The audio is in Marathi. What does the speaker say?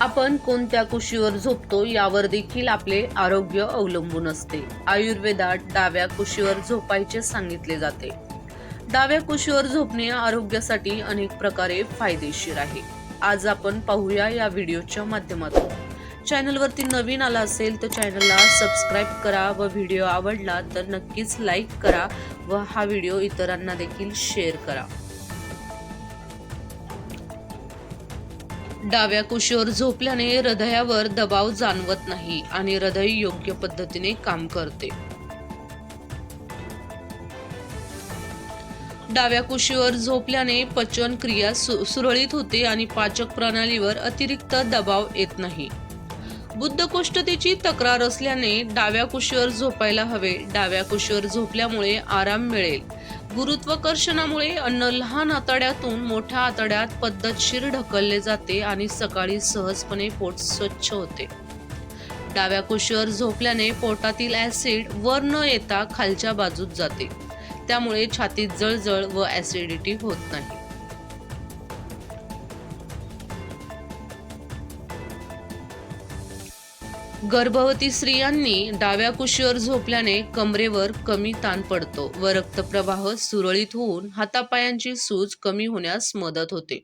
आपण कोणत्या कुशीवर झोपतो यावर देखील आपले आरोग्य अवलंबून असते. आयुर्वेदात डाव्या कुशीवर झोपायचे सांगितले जाते. डाव्या कुशीवर झोपणे आरोग्यासाठी अनेक प्रकारे फायदेशीर आहे. आज आपण पाहूया या व्हिडिओच्या माध्यमातून. चॅनलवरती नवीन आला असेल तर चॅनलला सबस्क्राईब करा व व्हिडिओ आवडला तर नक्कीच लाईक करा व हा व्हिडिओ इतरांना देखील शेअर करा. डाव्या कुशीवर झोपल्याने हृदयावर दबाव जाणवत नाही आणि हृदय योग्य पद्धतीने काम करते. डाव्या कुशीवर झोपल्याने पचन क्रिया सु- सुरळीत होते आणि पाचक प्रणालीवर अतिरिक्त दबाव येत नाही. बुद्धकोष्ठतेची तक्रार असल्याने डाव्या कुशीवर झोपायला हवे. डाव्या कुशीवर झोपल्यामुळे आराम मिळेल. गुरुत्वाकर्षणामुळे अन्न लहान आतड्यातून मोठ्या आतड्यात पद्धतशीर ढकलले जाते आणि सकाळी सहजपणे पोट स्वच्छ होते. डाव्या कुशीवर झोपल्याने पोटातील ऍसिड वर न येता खालच्या बाजूत जाते. त्यामुळे छातीत जळजळ व ऍसिडिटी होत नाही. गर्भवती स्त्रियांनी डाव्या कुशीवर झोपल्याने कमरेवर कमी ताण पडतो व रक्तप्रवाह सुरळीत होऊन हातापायांची सूज कमी होण्यास मदत होते.